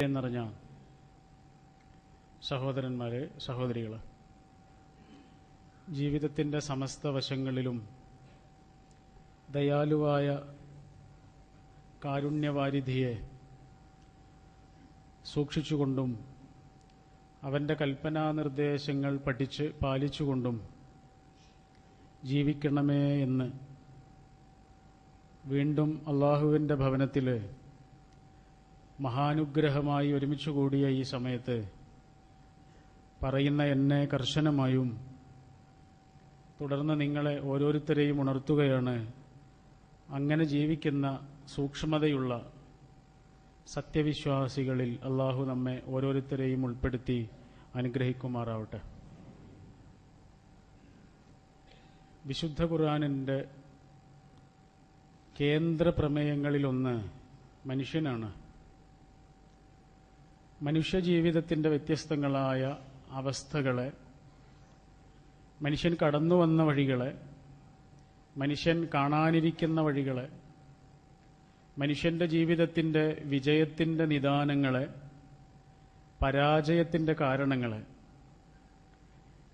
എന്നറിഞ്ഞ സഹോദരന്മാരെ സഹോദരികൾ ജീവിതത്തിന്റെ സമസ്ത വശങ്ങളിലും ദയാലുവായ കാരുണ്യവാരിധിയെ സൂക്ഷിച്ചുകൊണ്ടും അവന്റെ കൽപ്പനാനിർദ്ദേശങ്ങൾ പഠിച്ച് പാലിച്ചുകൊണ്ടും ജീവിക്കണമേ എന്ന് വീണ്ടും അള്ളാഹുവിന്റെ ഭവനത്തിൽ മഹാനുഗ്രഹമായി ഒരുമിച്ച് കൂടിയ ഈ സമയത്ത് പറയുന്ന എന്നെ കർശനമായും തുടർന്ന് നിങ്ങളെ ഓരോരുത്തരെയും ഉണർത്തുകയാണ്. അങ്ങനെ ജീവിക്കുന്ന സൂക്ഷ്മതയുള്ള സത്യവിശ്വാസികളിൽ അള്ളാഹു നമ്മെ ഓരോരുത്തരെയും ഉൾപ്പെടുത്തി അനുഗ്രഹിക്കുമാറാവട്ടെ. വിശുദ്ധ ഖുർആാനിന്റെ കേന്ദ്ര പ്രമേയങ്ങളിലൊന്ന് മനുഷ്യനാണ്. മനുഷ്യജീവിതത്തിന്റെ വ്യത്യസ്തങ്ങളായ അവസ്ഥകളെ മനുഷ്യൻ കടന്നു വന്ന വഴികളെ മനുഷ്യൻ കാണാനിരിക്കുന്ന വഴികളെ മനുഷ്യന്റെ ജീവിതത്തിന്റെ വിജയത്തിന്റെ നിദാനങ്ങളെ പരാജയത്തിന്റെ കാരണങ്ങളെ.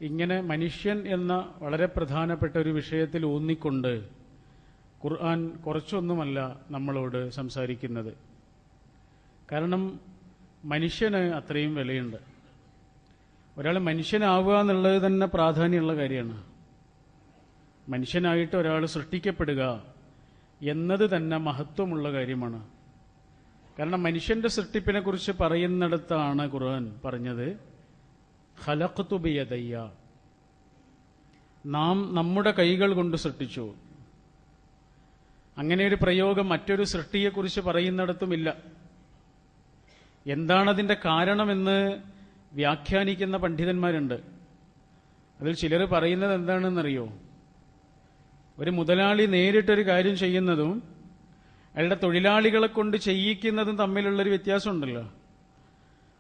ഇങ്ങനെ മനുഷ്യൻ എന്ന വളരെ പ്രധാനപ്പെട്ട ഒരു വിഷയത്തിൽ ഊന്നിക്കൊണ്ട് ഖുർആൻ കുറച്ചൊന്നുമല്ല നമ്മളോട് സംസാരിക്കുന്നത്. കാരണം മനുഷ്യന് അത്രയും വിലയുണ്ട്. ഒരാൾ മനുഷ്യനാവുക എന്നുള്ളത് തന്നെ പ്രാധാന്യമുള്ള കാര്യമാണ്. മനുഷ്യനായിട്ട് ഒരാൾ സൃഷ്ടിക്കപ്പെടുക എന്നത് തന്നെ മഹത്വമുള്ള കാര്യമാണ്. കാരണം മനുഷ്യന്റെ സൃഷ്ടിപ്പിനെ കുറിച്ച് പറയുന്നിടത്താണ് ഖുർആൻ പറഞ്ഞത് ഹലഖത്തുബിയതയ്യ നാം നമ്മുടെ കൈകൾ കൊണ്ട് സൃഷ്ടിച്ചു. അങ്ങനെ ഒരു പ്രയോഗം മറ്റൊരു സൃഷ്ടിയെക്കുറിച്ച് പറയുന്നിടത്തുമില്ല. എന്താണതിന്റെ കാരണമെന്ന് വ്യാഖ്യാനിക്കുന്ന പണ്ഡിതന്മാരുണ്ട്. അതിൽ ചിലർ പറയുന്നത് എന്താണെന്നറിയോ? ഒരു മുതലാളി നേരിട്ടൊരു കാര്യം ചെയ്യുന്നതും അയാളുടെ തൊഴിലാളികളെ കൊണ്ട് ചെയ്യിക്കുന്നതും തമ്മിലുള്ളൊരു വ്യത്യാസമുണ്ടല്ലോ.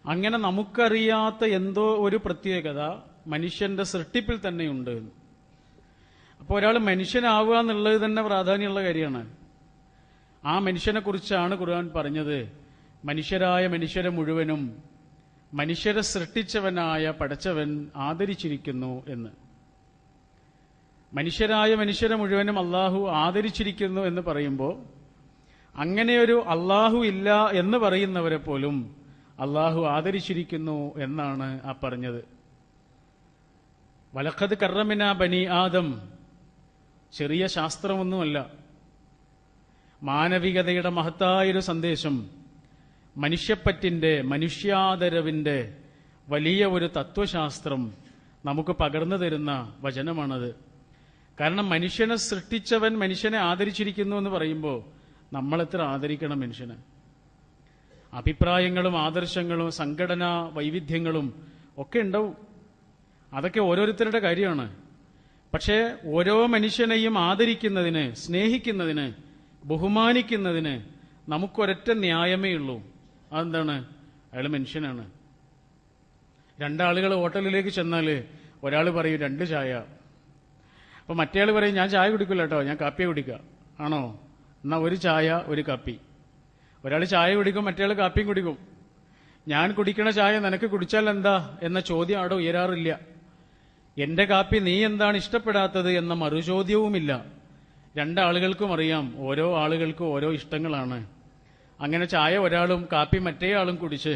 അങ്ങനെ നമുക്കറിയാത്ത എന്തോ ഒരു പ്രത്യേകത മനുഷ്യന്റെ സൃഷ്ടിപ്പിൽ തന്നെയുണ്ട്. അപ്പോൾ ഒരാൾ മനുഷ്യനാവുക എന്നുള്ളത് തന്നെ പ്രാധാന്യമുള്ള കാര്യമാണ്. ആ മനുഷ്യനെ കുറിച്ചാണ് ഖുർആൻ പറഞ്ഞത്. മനുഷ്യരായ മനുഷ്യരെ മുഴുവനും മനുഷ്യരെ സൃഷ്ടിച്ചവനായ പടച്ചവൻ ആദരിച്ചിരിക്കുന്നു എന്ന്. മനുഷ്യരായ മനുഷ്യരെ മുഴുവനും അള്ളാഹു ആദരിച്ചിരിക്കുന്നു എന്ന് പറയുമ്പോൾ അങ്ങനെയൊരു അള്ളാഹു ഇല്ല എന്ന് പറയുന്നവരെ പോലും അള്ളാഹു ആദരിച്ചിരിക്കുന്നു എന്നാണ് ആ പറഞ്ഞത്. വലഖത് കറമിന ബനി ആദം ചെറിയ ശാസ്ത്രമൊന്നുമല്ല. മാനവികതയുടെ മഹത്തായൊരു സന്ദേശം മനുഷ്യപ്പറ്റിന്റെ മനുഷ്യാദരവിന്റെ വലിയ ഒരു തത്വശാസ്ത്രം നമുക്ക് പകർന്നു തരുന്ന വചനമാണത്. കാരണം മനുഷ്യനെ സൃഷ്ടിച്ചവൻ മനുഷ്യനെ ആദരിച്ചിരിക്കുന്നു എന്ന് പറയുമ്പോൾ നമ്മളെത്ര ആദരിക്കണം മനുഷ്യനെ? അഭിപ്രായങ്ങളും ആദർശങ്ങളും സംഘടനാ വൈവിധ്യങ്ങളും ഒക്കെ ഉണ്ടാവും. അതൊക്കെ ഓരോരുത്തരുടെ കാര്യമാണ്. പക്ഷേ ഓരോ മനുഷ്യനെയും ആദരിക്കുന്നതിന് സ്നേഹിക്കുന്നതിന് ബഹുമാനിക്കുന്നതിന് നമുക്കൊരൊറ്റ ന്യായമേ ഉള്ളൂ. അതെന്താണ്? അയാൾ മനുഷ്യനാണ്. രണ്ടാളുകൾ ഹോട്ടലിലേക്ക് ചെന്നാൽ ഒരാൾ പറയും രണ്ട് ചായ. അപ്പൊ മറ്റേയാൾ പറയും ഞാൻ ചായ കുടിക്കില്ല കേട്ടോ ഞാൻ കാപ്പിയെ കുടിക്കുക ആണോ? എന്നാൽ ഒരു ചായ ഒരു കാപ്പി. ഒരാൾ ചായ കുടിക്കും മറ്റേയാൾ കാപ്പിയും കുടിക്കും. ഞാൻ കുടിക്കണ ചായ നിനക്ക് കുടിച്ചാൽ എന്താ? എന്ന ചോദ്യം അവിടെ ഉയരാറില്ല. എന്റെ കാപ്പി നീ എന്താണ് ഇഷ്ടപ്പെടാത്തത്? എന്ന മറുചോദ്യവുമില്ല. രണ്ടാളുകൾക്കും അറിയാം ഓരോ ആളുകൾക്കും ഓരോ ഇഷ്ടങ്ങളാണ്. അങ്ങനെ ചായ ഒരാളും കാപ്പി മറ്റേ ആളും കുടിച്ച്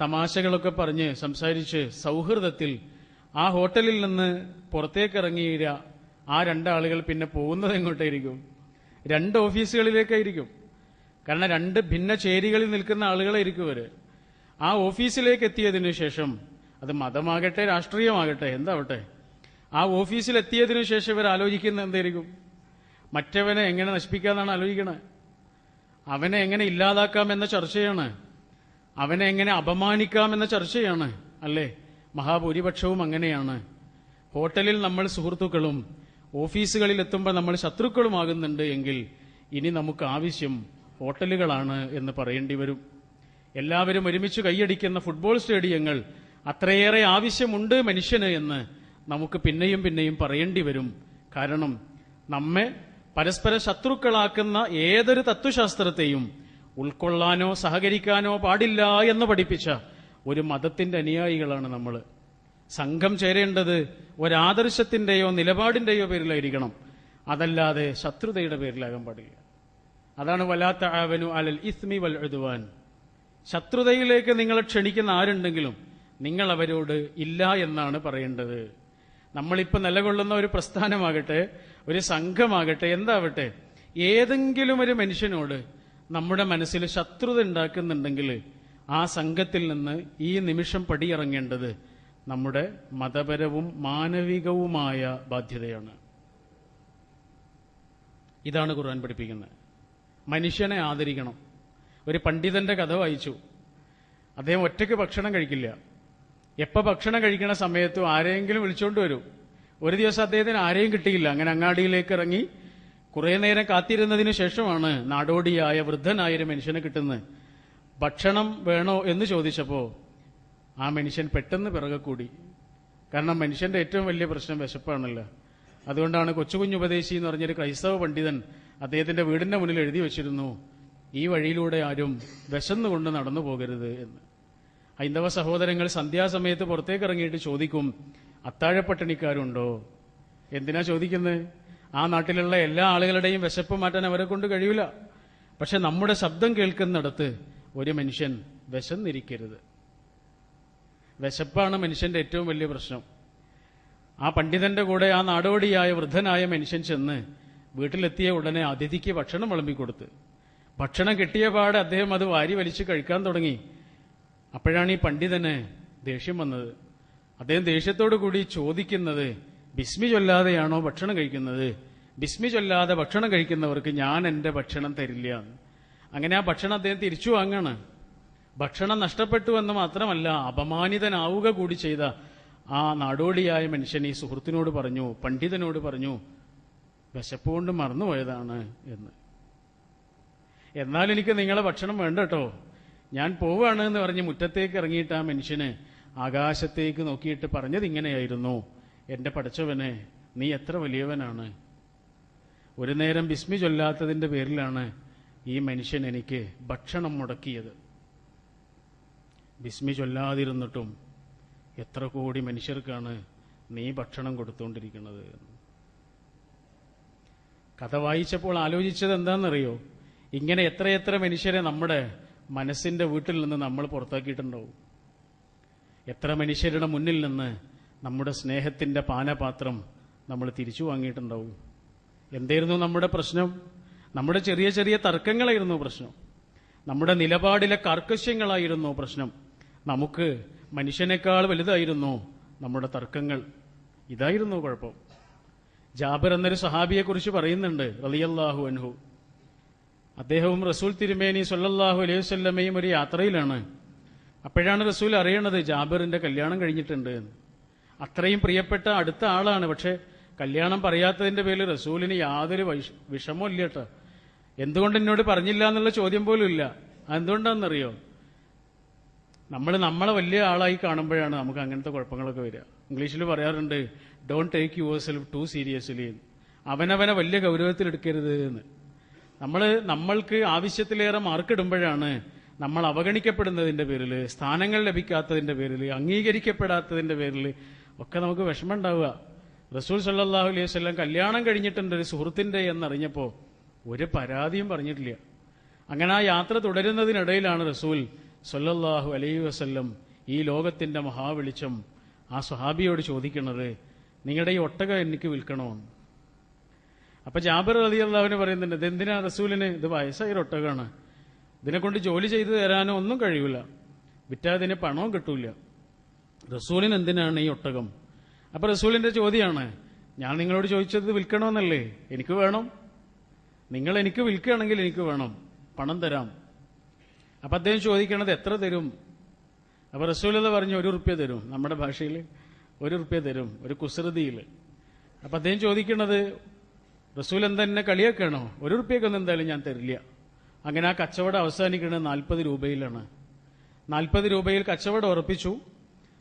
തമാശകളൊക്കെ പറഞ്ഞ് സംസാരിച്ച് സൗഹൃദത്തിൽ ആ ഹോട്ടലിൽ നിന്ന് പുറത്തേക്ക് ഇറങ്ങിയ ആ രണ്ടാളുകൾ പിന്നെ പോകുന്നത് എങ്ങോട്ടായിരിക്കും? രണ്ട് ഓഫീസുകളിലേക്കായിരിക്കും. കാരണം രണ്ട് ഭിന്ന ചേരികളിൽ നിൽക്കുന്ന ആളുകളായിരിക്കും അവർ ആ ഓഫീസിലേക്ക് എത്തിയതിനു ശേഷം അത് മതമാകട്ടെ രാഷ്ട്രീയമാകട്ടെ എന്താവട്ടെ ആ ഓഫീസിൽ എത്തിയതിനു ശേഷം ഇവർ ആലോചിക്കുന്നത് എന്തായിരിക്കും? മറ്റവനെ എങ്ങനെ നശിപ്പിക്കാന്നാണ് ആലോചിക്കണത് അവനെ എങ്ങനെ ഇല്ലാതാക്കാം എന്ന ചർച്ചയാണ്. അവനെ എങ്ങനെ അപമാനിക്കാം എന്ന ചർച്ചയാണ്. അല്ലേ? മഹാഭൂരിപക്ഷവും അങ്ങനെയാണ്. ഹോട്ടലിൽ നമ്മൾ സുഹൃത്തുക്കളും ഓഫീസുകളിൽ എത്തുമ്പോൾ നമ്മൾ ശത്രുക്കളുമാകുന്നുണ്ട് എങ്കിൽ ഇനി നമുക്ക് ആവശ്യം ഹോട്ടലുകളാണ് എന്ന് പറയേണ്ടി വരും. എല്ലാവരും ഒരുമിച്ച് കൈയടിക്കുന്ന ഫുട്ബോൾ സ്റ്റേഡിയങ്ങൾ അത്രയേറെ ആവശ്യമുണ്ട് മനുഷ്യന് എന്ന് നമുക്ക് പിന്നെയും പിന്നെയും പറയേണ്ടി വരും. കാരണം നമ്മെ പരസ്പര ശത്രുക്കളാക്കുന്ന ഏതൊരു തത്വശാസ്ത്രത്തെയും ഉൾക്കൊള്ളാനോ സഹകരിക്കാനോ പാടില്ല എന്ന് പഠിപ്പിച്ച ഒരു മതത്തിന്റെ അനുയായികളാണ് നമ്മൾ. സംഘം ചേരേണ്ടത് ഒരാദർശത്തിന്റെയോ നിലപാടിന്റെയോ പേരിലായിരിക്കണം. അതല്ലാതെ ശത്രുതയുടെ പേരിലാകാൻ പാടില്ല. അതാണ് വലാത്ത ആവനു അലൽ ഇസ്മി വൽ എഴുതുവാൻ ശത്രുതയിലേക്ക് നിങ്ങളെ ക്ഷണിക്കുന്ന ആരുണ്ടെങ്കിലും നിങ്ങൾ അവരോട് ഇല്ല എന്നാണ് പറയേണ്ടത്. നമ്മളിപ്പോൾ നിലകൊള്ളുന്ന ഒരു പ്രസ്ഥാനമാകട്ടെ ഒരു സംഘമാകട്ടെ എന്താവട്ടെ ഏതെങ്കിലും ഒരു മനുഷ്യനോട് നമ്മുടെ മനസ്സിൽ ശത്രുത ഉണ്ടാക്കുന്നുണ്ടെങ്കിൽ ആ സംഘത്തിൽ നിന്ന് ഈ നിമിഷം പടിയിറങ്ങേണ്ടത് നമ്മുടെ മതപരവും മാനവികവുമായ ബാധ്യതയാണ്. ഇതാണ് ഖുർആൻ പഠിപ്പിക്കുന്നത്. മനുഷ്യനെ ആദരിക്കണം. ഒരു പണ്ഡിതന്റെ കഥ വായിച്ചു. അദ്ദേഹം ഒറ്റയ്ക്ക് ഭക്ഷണം കഴിക്കില്ല. എപ്പോൾ ഭക്ഷണം കഴിക്കുന്ന സമയത്തും ആരെങ്കിലും വിളിച്ചുകൊണ്ട് വരും. ഒരു ദിവസം അദ്ദേഹത്തിന് ആരെയും കിട്ടിയില്ല. അങ്ങനെ അങ്ങാടിയിലേക്ക് ഇറങ്ങി കുറേ നേരം കാത്തിരുന്നതിന് ശേഷമാണ് നാടോടിയായ വൃദ്ധനായ ഒരു മനുഷ്യനെ കിട്ടുന്നത്. ഭക്ഷണം വേണോ എന്ന് ചോദിച്ചപ്പോൾ ആ മനുഷ്യൻ പെട്ടെന്ന് പിറകെ കൂടി. കാരണം മനുഷ്യന്റെ ഏറ്റവും വലിയ പ്രശ്നം വിശപ്പാണല്ലോ. അതുകൊണ്ടാണ് കൊച്ചുകുഞ്ഞുപദേശി എന്ന് പറഞ്ഞൊരു ക്രൈസ്തവ പണ്ഡിതൻ അദ്ദേഹത്തിന്റെ വീടിന്റെ മുന്നിൽ എഴുതി വെച്ചിരുന്നു ഈ വഴിയിലൂടെ ആരും വിശന്നുകൊണ്ട് നടന്നു പോകരുത് എന്ന്. ഹൈന്ദവ സഹോദരങ്ങൾ സന്ധ്യാസമയത്ത് പുറത്തേക്ക് ഇറങ്ങിയിട്ട് ചോദിക്കും അത്താഴപ്പട്ടിണിക്കാരുണ്ടോ? എന്തിനാ ചോദിക്കുന്നത് ആ നാട്ടിലുള്ള എല്ലാ ആളുകളുടെയും വിശപ്പ് മാറ്റാൻ അവരെ കൊണ്ട് കഴിയില്ല പക്ഷെ നമ്മുടെ ശബ്ദം കേൾക്കുന്നിടത്ത് ഒരു മനുഷ്യൻ വിശന്നിരിക്കരുത്. വിശപ്പാണ് മനുഷ്യന്റെ ഏറ്റവും വലിയ പ്രശ്നം. ആ പണ്ഡിതന്റെ കൂടെ ആ നാടോടിയായ വൃദ്ധനായ മനുഷ്യൻ ചെന്ന് വീട്ടിലെത്തിയ ഉടനെ അതിഥിക്ക് ഭക്ഷണം വിളമ്പിക്കൊടുത്ത്. ഭക്ഷണം കിട്ടിയ പാടെ അദ്ദേഹം അത് വാരി വലിച്ച് കഴിക്കാൻ തുടങ്ങി. അപ്പോഴാണ് ഈ പണ്ഡിതന് ദേഷ്യം വന്നത്. അദ്ദേഹം ദേഷ്യത്തോടു കൂടി ചോദിക്കുന്നത് ബിസ്മി ചൊല്ലാതെയാണോ ഭക്ഷണം കഴിക്കുന്നത്? ബിസ്മി ചൊല്ലാതെ ഭക്ഷണം കഴിക്കുന്നവർക്ക് ഞാൻ എന്റെ ഭക്ഷണം തരില്ല. അങ്ങനെ ആ ഭക്ഷണം അദ്ദേഹം തിരിച്ചു വാങ്ങാണ്. ഭക്ഷണം നഷ്ടപ്പെട്ടു എന്ന് മാത്രമല്ല അപമാനിതനാവുക കൂടി ചെയ്ത ആ നാടോടിയായ മനുഷ്യൻ ഈ സുഹൃത്തിനോട് പറഞ്ഞു പണ്ഡിതനോട് പറഞ്ഞു വിശപ്പ് കൊണ്ട് മറന്നുപോയതാണ് എന്ന്. എന്നാൽ എനിക്ക് നിങ്ങളെ ഭക്ഷണം വേണ്ട കേട്ടോ ഞാൻ പോവാണ് എന്ന് പറഞ്ഞ് മുറ്റത്തേക്ക് ഇറങ്ങിയിട്ട് ആ മനുഷ്യന് ആകാശത്തേക്ക് നോക്കിയിട്ട് പറഞ്ഞത് ഇങ്ങനെയായിരുന്നു. എന്റെ പഠിച്ചവനെ നീ എത്ര വലിയവനാണ്? ഒരു നേരം ബിസ്മി ചൊല്ലാത്തതിന്റെ പേരിലാണ് ഈ മനുഷ്യൻ എനിക്ക് ഭക്ഷണം മുടക്കിയത്. ബിസ്മി ചൊല്ലാതിരുന്നിട്ടും എത്ര കോടി മനുഷ്യർക്കാണ് നീ ഭക്ഷണം കൊടുത്തുകൊണ്ടിരിക്കുന്നത് കഥ വായിച്ചപ്പോൾ ആലോചിച്ചത് എന്താണെന്നറിയോ? ഇങ്ങനെ എത്രയെത്ര മനുഷ്യരെ നമ്മുടെ മനസ്സിന്റെ വീട്ടിൽ നിന്ന് നമ്മൾ പുറത്താക്കിയിട്ടുണ്ടാവും. എത്ര മനുഷ്യരുടെ മുന്നിൽ നിന്ന് നമ്മുടെ സ്നേഹത്തിന്റെ പാനപാത്രം നമ്മൾ തിരിച്ചു വാങ്ങിയിട്ടുണ്ടാവും? എന്തായിരുന്നു നമ്മുടെ പ്രശ്നം? നമ്മുടെ ചെറിയ ചെറിയ തർക്കങ്ങളായിരുന്നു പ്രശ്നം. നമ്മുടെ നിലപാടിലെ കാർക്കശ്യങ്ങളായിരുന്നു പ്രശ്നം. നമുക്ക് മനുഷ്യനേക്കാൾ വലുതായിരുന്നു നമ്മുടെ തർക്കങ്ങൾ. ഇതായിരുന്നു കുഴപ്പം. ജാബിർ എന്നൊരു സഹാബിയെക്കുറിച്ച് പറയുന്നുണ്ട് റളിയല്ലാഹു അൻഹു. അദ്ദേഹവും റസൂൽ തിരുമേനി സൊല്ലാഹു അലൈഹി വസല്ലമയും ഒരു യാത്രയിലാണ്. അപ്പോഴാണ് റസൂൽ അറിയണത് ജാബിറിന്റെ കല്യാണം കഴിഞ്ഞിട്ടുണ്ട് എന്ന്. അത്രയും പ്രിയപ്പെട്ട അടുത്ത ആളാണ്. പക്ഷെ കല്യാണം പറയാത്തതിന്റെ പേരിൽ റസൂലിന് യാതൊരു വൈഷ- വിഷമവും ഇല്ല കേട്ടോ. എന്തുകൊണ്ട് എന്നോട് പറഞ്ഞില്ല എന്നുള്ള ചോദ്യം പോലും ഇല്ല. എന്തുകൊണ്ടാണെന്നറിയോ നമ്മൾ നമ്മളെ വലിയ ആളായി കാണുമ്പോഴാണ് നമുക്ക് അങ്ങനത്തെ കുഴപ്പങ്ങളൊക്കെ വരിക. ഇംഗ്ലീഷിൽ പറയാറുണ്ട് don't take yourself too seriously അവനവനെ വലിയ ഗൗരവത്തിൽ എടുക്കരുത് എന്ന്. നമ്മൾ നമ്മൾക്ക് ആവശ്യത്തിലേറെ മാർക്ക് ഇടുമ്പോഴാണ് നമ്മൾ അവഗണിക്കപ്പെടുന്നതിന്റെ പേരിൽ സ്ഥാനങ്ങൾ ലഭിക്കാത്തതിന്റെ പേരിൽ അംഗീകരിക്കപ്പെടാത്തതിന്റെ പേരിൽ ഒക്കെ നമുക്ക് വിഷമം ഉണ്ടാവുക റസൂൽ സല്ലാഹു അലൈഹി വസല്ലം കല്യാണം കഴിഞ്ഞിട്ടുണ്ട് ഒരു സുഹൃത്തിന്റെ എന്നറിഞ്ഞപ്പോൾ ഒരു പരാതിയും പറഞ്ഞിട്ടില്ല. അങ്ങനെ ആ യാത്ര തുടരുന്നതിനിടയിലാണ് റസൂൽ സല്ലല്ലാഹു അലൈഹി വസല്ലം ഈ ലോകത്തിന്റെ മഹാവെളിച്ചം ആ സ്വഹാബിയോട് ചോദിക്കുന്നത് നിങ്ങളുടെ ഈ ഒട്ടകം എനിക്ക് വിൽക്കണോ? അപ്പൊ ജാബിർ അലി അള്ളാഹുവിന് പറയുന്നുണ്ട് ഇതെന്തിനാ റസൂലിന്? ഇത് വയസ്സായ ഒട്ടകമാണ് ഇതിനെ കൊണ്ട് ജോലി ചെയ്തു തരാനോ ഒന്നും കഴിയില്ല വിറ്റാതിന് പണവും കിട്ടൂല. റസൂലിന് എന്തിനാണ് ഈ ഒട്ടകം? അപ്പൊ റസൂലിന്റെ ചോദ്യമാണ് ഞാൻ നിങ്ങളോട് ചോദിച്ചത് വിൽക്കണമെന്നല്ലേ എനിക്ക് വേണം. നിങ്ങൾ എനിക്ക് വിൽക്കുകയാണെങ്കിൽ എനിക്ക് വേണം. പണം തരാം. അപ്പൊ അദ്ദേഹം ചോദിക്കണത് എത്ര തരും? അപ്പൊ റസൂലത പറഞ്ഞു ഒരു റുപ്യ തരും. നമ്മുടെ ഭാഷയിൽ ഒരു റുപ്യ തരും ഒരു കുസൃതിയിൽ അപ്പൊ അദ്ദേഹം ചോദിക്കണത് റസൂൽ എന്താ എന്നെ കളിയാക്കണോ ഒരു റുപ്യക്കൊന്നും എന്തായാലും ഞാൻ തരില്ല. അങ്ങനെ ആ കച്ചവടം അവസാനിക്കുന്നത് നാൽപ്പത് രൂപയിലാണ്. നാൽപ്പത് രൂപയിൽ കച്ചവടം ഉറപ്പിച്ചു.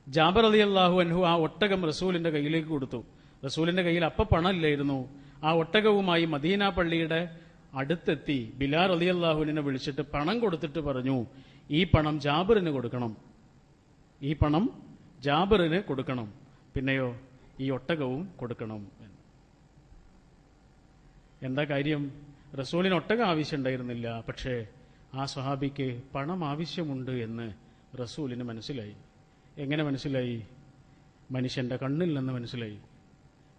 ജാബർ അലി അള്ളാഹു അൻഹു ആ ഒട്ടകം റസൂലിന്റെ കയ്യിലേക്ക് കൊടുത്തു. റസൂലിന്റെ കയ്യിൽ അപ്പ പണമില്ലായിരുന്നു. ആ ഒട്ടകവുമായി മദീന പള്ളിയുടെ അടുത്തെത്തി ബിലാർ അലി അള്ളാഹുവിനെ വിളിച്ചിട്ട് പണം കൊടുത്തിട്ട് പറഞ്ഞു ഈ പണം ജാബിറിന് കൊടുക്കണം. ഈ പണം ജാബിറിന് കൊടുക്കണം. പിന്നെയോ ഈ ഒട്ടകവും കൊടുക്കണം. എന്താ കാര്യം? റസൂലിന് ഒട്ടകം ആവശ്യമുണ്ടായിരുന്നില്ല. പക്ഷേ ആ സ്വഹാബിക്ക് പണം ആവശ്യമുണ്ട് എന്ന് റസൂലിന് മനസ്സിലായി. എങ്ങനെ മനസ്സിലായി? മനുഷ്യന്റെ കണ്ണിൽ നിന്ന് മനസ്സിലായി.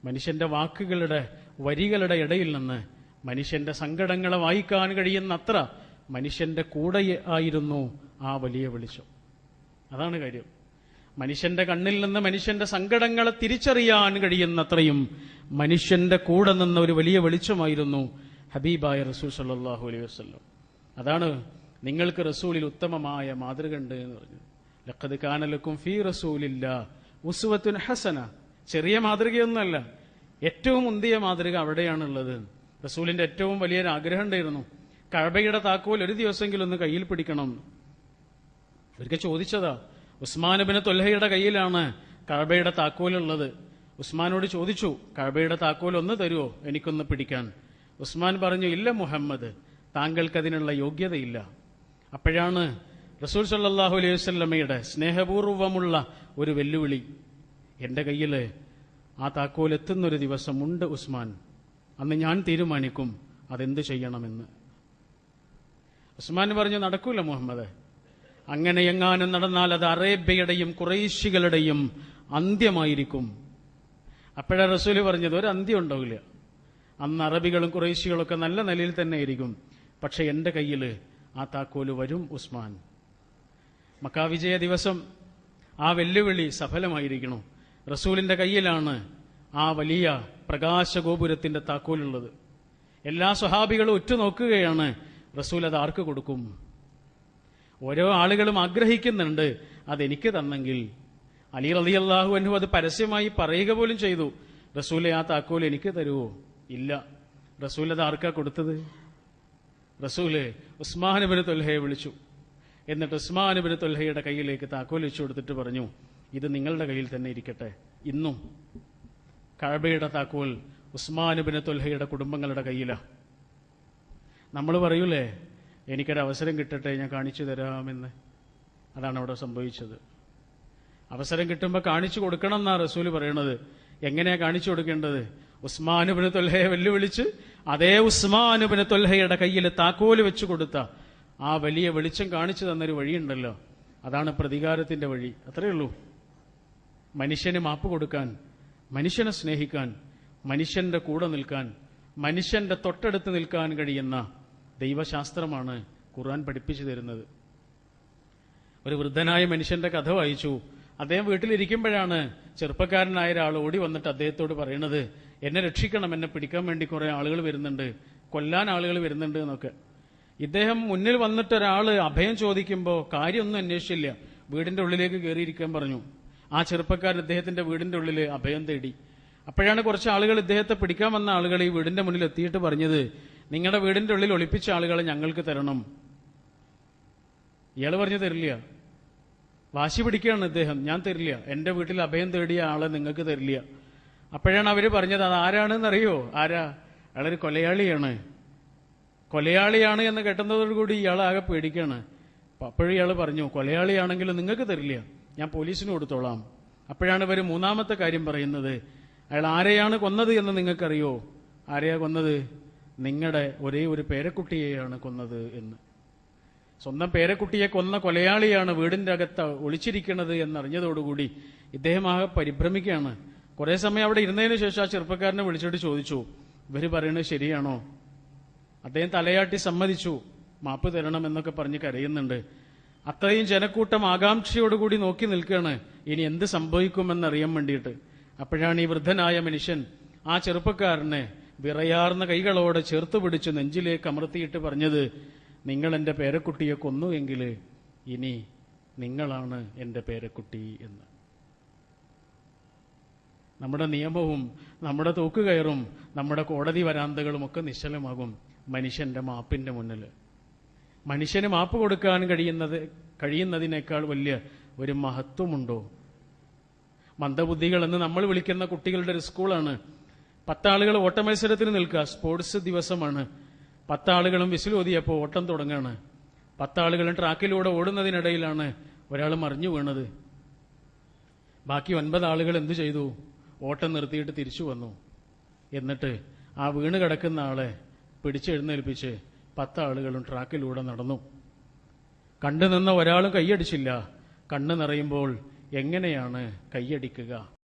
മനുഷ്യന്റെ വാക്കുകളുടെ വരികളുടെ ഇടയിൽ നിന്ന് മനുഷ്യന്റെ സങ്കടങ്ങളെ വായിക്കാൻ കഴിയുന്നത്ര മനുഷ്യന്റെ കൂടെ ആയിരുന്നു ആ വലിയ വെളിച്ചം. അതാണ് കാര്യം. മനുഷ്യന്റെ കണ്ണിൽ നിന്ന് മനുഷ്യന്റെ സങ്കടങ്ങളെ തിരിച്ചറിയാൻ കഴിയുന്നത്രയും മനുഷ്യന്റെ കൂടെ നിന്ന ഒരു വലിയ വെളിച്ചമായിരുന്നു ഹബീബായ റസൂൽ സല്ലാഹു അലൈഹി വസ്ലം അതാണ് നിങ്ങൾക്ക് റസൂലിൽ ഉത്തമമായ മാതൃക ഉണ്ട് എന്ന് പറഞ്ഞു ലഖദ് കാനലക്കും ഫി റസൂലില്ല ഉസുവത്തുൻ ഹസന. ചെറിയ മാതൃകയൊന്നുമല്ല ഏറ്റവും മുന്തിയ മാതൃക അവിടെയാണുള്ളത്. റസൂലിന്റെ ഏറ്റവും വലിയൊരു ആഗ്രഹം ഉണ്ടായിരുന്നു കഴബയുടെ താക്കോൽ ഒരു ദിവസമെങ്കിലും ഒന്ന് കയ്യിൽ പിടിക്കണം. ഒരിക്കൽ ചോദിച്ചതാ ഉസ്മാനബിന് തൊല്ലഹയുടെ കയ്യിലാണ് കഴബയുടെ താക്കോലുള്ളത്. ഉസ്മാനോട് ചോദിച്ചു കഴബയുടെ താക്കോൽ ഒന്ന് തരുമോ എനിക്കൊന്ന് പിടിക്കാൻ. ഉസ്മാൻ പറഞ്ഞു ഇല്ല മുഹമ്മദ് താങ്കൾക്ക് അതിനുള്ള യോഗ്യതയില്ല. അപ്പോഴാണ് റസൂൽ സല്ലാഹു അലൈഹി വസ്ലമയുടെ സ്നേഹപൂർവമുള്ള ഒരു വെല്ലുവിളി. എന്റെ കയ്യിൽ ആ താക്കോൽ എത്തുന്നൊരു ദിവസമുണ്ട് ഉസ്മാൻ. അന്ന് ഞാൻ തീരുമാനിക്കും അതെന്ത് ചെയ്യണമെന്ന്. ഉസ്മാൻ പറഞ്ഞു നടക്കൂല മുഹമ്മദ്. അങ്ങനെ എങ്ങാനും നടന്നാൽ അത് അറേബ്യയുടെയും കുറേശികളുടെയും അന്ത്യമായിരിക്കും. അപ്പോഴാണ് റസൂൽ പറഞ്ഞത് ഒരു അന്ത്യം ഉണ്ടാവില്ല അന്ന് അറബികളും കുറേശികളൊക്കെ നല്ല നിലയിൽ തന്നെ ആയിരിക്കും. പക്ഷെ എന്റെ കയ്യിൽ ആ താക്കോൽ വരും ഉസ്മാൻ. മക്കാവിജയ ദിവസം ആ വെല്ലുവിളി സഫലമായിരിക്കണം. റസൂലിന്റെ കയ്യിലാണ് ആ വലിയ പ്രകാശഗോപുരത്തിന്റെ താക്കോലുള്ളത്. എല്ലാ സ്വഹാബികളും ഉറ്റുനോക്കുകയാണ് റസൂൽ അത് ആർക്ക് കൊടുക്കും? ഓരോ ആളുകളും ആഗ്രഹിക്കുന്നുണ്ട് അതെനിക്ക് തന്നെങ്കിൽ. അലി റലി അള്ളാഹു അനു അത് പരസ്യമായി പറയുക പോലും ചെയ്തു റസൂലെ ആ താക്കോൽ എനിക്ക് തരുവോ? ഇല്ല. റസൂൽ അത് ആർക്കാ കൊടുത്തത്? റസൂൽ ഉസ്മാനുബിന് തൊൽഹയെ വിളിച്ചു. എന്നിട്ട് ഉസ്മാനുബിന് തൊൽഹയുടെ കയ്യിലേക്ക് താക്കോൽ വെച്ചു കൊടുത്തിട്ട് പറഞ്ഞു ഇത് നിങ്ങളുടെ കയ്യിൽ തന്നെ ഇരിക്കട്ടെ. ഇന്നും കഴബയുടെ താക്കോൽ ഉസ്മാനുബിന് തൊൽഹയുടെ കുടുംബങ്ങളുടെ കയ്യിലാണ് നമ്മൾ പറയൂലേ എനിക്കൊരു അവസരം കിട്ടട്ടെ ഞാൻ കാണിച്ചു തരാമെന്ന്. അതാണ് അവിടെ സംഭവിച്ചത്. അവസരം കിട്ടുമ്പോൾ കാണിച്ചു കൊടുക്കണം എന്നാണ് റസൂൽ പറയണത്. എങ്ങനെയാണ് കാണിച്ചു കൊടുക്കേണ്ടത്? ഉസ്മാനുബിന് തൊൽഹയെ വെല്ലുവിളിച്ച് അതേ ഉസ്മാനുബിന് തൊൽഹയുടെ കയ്യിൽ താക്കോൽ വെച്ചു കൊടുത്ത ആ വലിയ വെളിച്ചം കാണിച്ചു തന്നൊരു വഴിയുണ്ടല്ലോ. അതാണ് പ്രതികാരത്തിന്റെ വഴി. അത്രയേ ഉള്ളൂ. മനുഷ്യന് മാപ്പ് കൊടുക്കാൻ മനുഷ്യനെ സ്നേഹിക്കാൻ മനുഷ്യന്റെ കൂടെ നിൽക്കാൻ മനുഷ്യന്റെ തൊട്ടടുത്ത് നിൽക്കാൻ കഴിയുന്ന ദൈവശാസ്ത്രമാണ് ഖുർആൻ പഠിപ്പിച്ചു തരുന്നത്. ഒരു വൃദ്ധനായ മനുഷ്യന്റെ കഥ വായിച്ചു. അദ്ദേഹം വീട്ടിലിരിക്കുമ്പോഴാണ് ചെറുപ്പക്കാരനായ ഒരാൾ ഓടി വന്നിട്ട് അദ്ദേഹത്തോട് പറയുന്നത് എന്നെ രക്ഷിക്കണം എന്നെ പിടിക്കാൻ വേണ്ടി കുറെ ആളുകൾ വരുന്നുണ്ട് കൊല്ലാൻ ആളുകൾ വരുന്നുണ്ട് എന്നൊക്കെ. ഇദ്ദേഹം മുന്നിൽ വന്നിട്ട് ഒരാൾ അഭയം ചോദിക്കുമ്പോൾ കാര്യമൊന്നും അന്വേഷിച്ചില്ല. വീടിന്റെ ഉള്ളിലേക്ക് കയറിയിരിക്കാൻ പറഞ്ഞു. ആ ചെറുപ്പക്കാരൻ അദ്ദേഹത്തിന്റെ വീടിന്റെ ഉള്ളിൽ അഭയം തേടി. അപ്പോഴാണ് കുറച്ച് ആളുകൾ ഇദ്ദേഹത്തെ പിടിക്കാൻ വന്ന ആളുകൾ ഈ വീടിന്റെ മുന്നിൽ എത്തിയിട്ട് പറഞ്ഞത് നിങ്ങളുടെ വീടിന്റെ ഉള്ളിൽ ഒളിപ്പിച്ച ആളുകളെ ഞങ്ങൾക്ക് തരണം. ഇയാൾ പറഞ്ഞു തരില്ല. വാശി പിടിക്കുകയാണ് ഇദ്ദേഹം. ഞാൻ തരില്ല. എന്റെ വീട്ടിൽ അഭയം തേടിയ ആളെ നിങ്ങൾക്ക് തരില്ല. അപ്പോഴാണ് അവർ പറഞ്ഞത് അത് ആരാണെന്ന് അറിയോ ആരാ? അയാളൊരു കൊലയാളിയാണ്. കൊലയാളിയാണ് എന്ന് കെട്ടുന്നതോടുകൂടി ഇയാൾ ആകെ പേടിക്കാണ്. അപ്പൊ അപ്പോഴും ഇയാൾ പറഞ്ഞു കൊലയാളിയാണെങ്കിലും നിങ്ങൾക്ക് തരില്ല. ഞാൻ പോലീസിന് കൊടുത്തോളാം. അപ്പോഴാണ് ഇവർ മൂന്നാമത്തെ കാര്യം പറയുന്നത്. അയാൾ ആരെയാണ് കൊന്നത് എന്ന് നിങ്ങൾക്കറിയോ? ആരെയാ കൊന്നത്? നിങ്ങളുടെ ഒരേ ഒരു പേരക്കുട്ടിയെയാണ് കൊന്നത് എന്ന്. സ്വന്തം പേരക്കുട്ടിയെ കൊന്ന കൊലയാളിയാണ് വീടിന്റെ അകത്ത് ഒളിച്ചിരിക്കുന്നത് എന്നറിഞ്ഞതോടുകൂടി ഇദ്ദേഹം ആകെ പരിഭ്രമിക്കുകയാണ്. കുറെ സമയം അവിടെ ഇരുന്നതിന് ശേഷം ആ ചെറുപ്പക്കാരനെ വിളിച്ചിട്ട് ചോദിച്ചു ഇവർ പറയുന്നത് ശരിയാണോ? അദ്ദേഹം തലയാട്ടി സമ്മതിച്ചു മാപ്പ് തരണം എന്നൊക്കെ പറഞ്ഞ് കരയുന്നുണ്ട്. അത്രയും ജനക്കൂട്ടം ആകാംക്ഷയോടുകൂടി നോക്കി നിൽക്കുകയാണ്. ഇനി എന്ത് സംഭവിക്കുമെന്നറിയാൻ വേണ്ടിയിട്ട്. അപ്പോഴാണ് ഈ വൃദ്ധനായ മനുഷ്യൻ ആ ചെറുപ്പക്കാരനെ വിറയാർന്ന കൈകളോടെ ചേർത്ത് പിടിച്ച് നെഞ്ചിലേക്ക് അമർത്തിയിട്ട് പറഞ്ഞത് നിങ്ങൾ എന്റെ പേരക്കുട്ടിയെ കൊന്നു എങ്കിൽ ഇനി നിങ്ങളാണ് എന്റെ പേരക്കുട്ടി എന്ന്. നമ്മുടെ നിയമവും നമ്മുടെ തൂക്കുകയറും നമ്മുടെ കോടതി വരാന്തകളും ഒക്കെ നിശ്ചലമാകും മനുഷ്യന്റെ മാപ്പിന്റെ മുന്നിൽ മനുഷ്യന് മാപ്പ് കൊടുക്കാൻ കഴിയുന്നത് കഴിയുന്നതിനേക്കാൾ വലിയ ഒരു മഹത്വമുണ്ടോ? മന്ദബുദ്ധികൾ എന്ന് നമ്മൾ വിളിക്കുന്ന കുട്ടികളുടെ ഒരു സ്കൂളാണ്. പത്താളുകൾ ഓട്ടമത്സരത്തിന് നിൽക്കുക. സ്പോർട്സ് ദിവസമാണ്. പത്താളുകളും വിസിലോതിയപ്പോൾ ഓട്ടം തുടങ്ങുകയാണ് പത്താളുകളും ട്രാക്കിലൂടെ ഓടുന്നതിനിടയിലാണ് ഒരാൾ മറിഞ്ഞു വീണത്. ബാക്കി ഒൻപത് ആളുകൾ എന്തു ചെയ്തു? ഓട്ടം നിർത്തിയിട്ട് തിരിച്ചു വന്നു. എന്നിട്ട് ആ വീണ് കിടക്കുന്ന ആളെ പിടിച്ചെഴുന്നേൽപ്പിച്ച് പത്താളുകളും ട്രാക്കിലൂടെ നടന്നു. കണ്ടു നിന്ന ഒരാളും കൈയടിച്ചില്ല. കണ്ണ് നിറയുമ്പോൾ എങ്ങനെയാണ് കൈയടിക്കുക?